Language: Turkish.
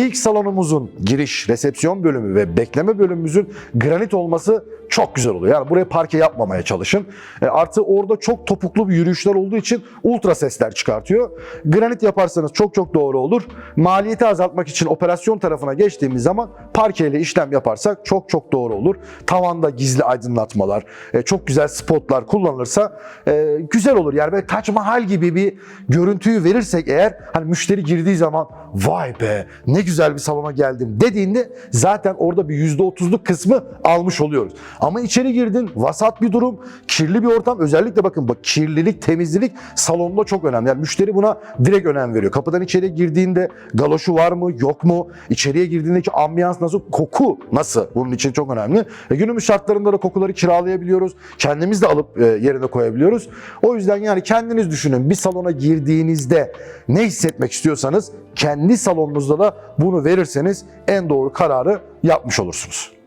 İlk salonumuzun giriş, resepsiyon bölümü ve bekleme bölümümüzün granit olması çok güzel oluyor. Yani buraya parke yapmamaya çalışın. E, artı orada çok topuklu bir yürüyüşler olduğu için ultra sesler çıkartıyor. Granit yaparsanız çok çok doğru olur. Maliyeti azaltmak için operasyon tarafına geçtiğimiz zaman parkeyle işlem yaparsak çok çok doğru olur. Tavanda gizli aydınlatmalar, e, çok güzel spotlar kullanılırsa e, güzel olur. Yani böyle Taç Mahal gibi bir görüntüyü verirsek eğer hani müşteri girdiği zaman vay be ne güzel bir salona geldim dediğinde zaten orada bir %30'luk kısmı almış oluyoruz. Ama içeri girdin vasat bir durum, kirli bir ortam. Özellikle bakın bak kirlilik, temizlik salonda çok önemli. Yani müşteri buna direkt önem veriyor. Kapıdan içeri girdiğinde galoşu var mı, yok mu? İçeriye girdiğindeki ambiyans nasıl, koku nasıl? Bunun için çok önemli. E, günümüz şartlarında da kokuları kiralayabiliyoruz. Kendimiz de alıp e, yerine koyabiliyoruz. O yüzden yani kendiniz düşünün. Bir salona girdiğinizde ne hissetmek istiyorsanız kendi salonunuzda da bunu verirseniz en doğru kararı yapmış olursunuz.